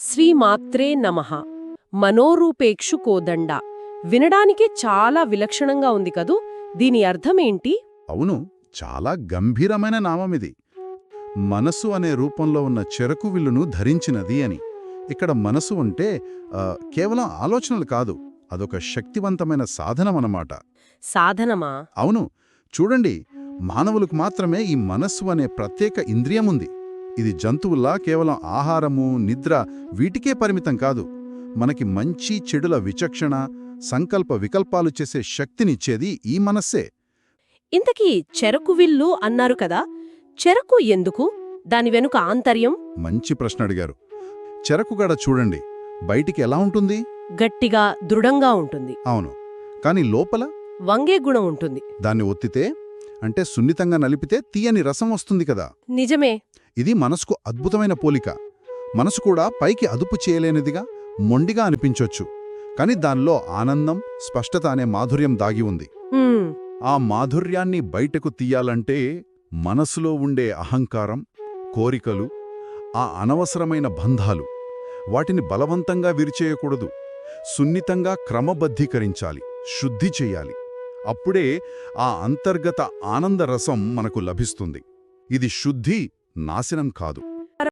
శ్రీమాత్రే నమః. మనోరూపేక్షు కోదండ. వినడానికే చాలా విలక్షణంగా ఉంది కదూ? దీని అర్థమేంటి? అవును చాలా గంభీరమైన నామమిది మనసు అనే రూపంలో ఉన్న చెరకు విల్లును ధరించినది అని. ఇక్కడ మనసు అంటే కేవలం ఆలోచనలు కాదు అదొక శక్తివంతమైన సాధనమన్నమాట. సాధనమా? అవును చూడండి మానవులకు మాత్రమే ఈ మనస్సు అనే ప్రత్యేక ఇంద్రియం ఉంది ఇది జంతువుల్లా కేవలం ఆహారము నిద్ర వీటికే పరిమితం కాదు. మనకి మంచి చెడుల విచక్షణ సంకల్ప వికల్పాలు చేసే శక్తినిచ్చేది ఈ మనస్సే. ఇంతకీ చెరకు విల్లు అన్నారు కదా చెరకు ఎందుకు? దాని వెనుక ఆంతర్యం? మంచి ప్రశ్న అడిగారు. చెరకుగడ చూడండి బయటికి ఎలా ఉంటుంది? గట్టిగా దృఢంగా ఉంటుంది. అవును కాని లోపల? వంగే గుణం ఉంటుంది. దాన్ని ఒత్తితే అంటే సున్నితంగా నలిపితే తీయని రసం వస్తుంది కదా. నిజమే ఇది మనసుకు అద్భుతమైన పోలిక. మనసు కూడా పైకి అదుపు చేయలేనిదిగా మొండిగా అనిపించొచ్చు. కాని దానిలో ఆనందం స్పష్టత అనే మాధుర్యం దాగి ఉంది. ఆ మాధుర్యాన్ని బయటకు తీయాలంటే మనసులో ఉండే అహంకారం కోరికలు ఆ అనవసరమైన బంధాలు వాటిని బలవంతంగా విరిచేయకూడదు. సున్నితంగా క్రమబద్ధీకరించాలి శుద్ధి చెయ్యాలి అప్పుడే ఆ అంతర్గత ఆనందరసం మనకు లభిస్తుంది. ఇది శుద్ధి నాశనం కాదు.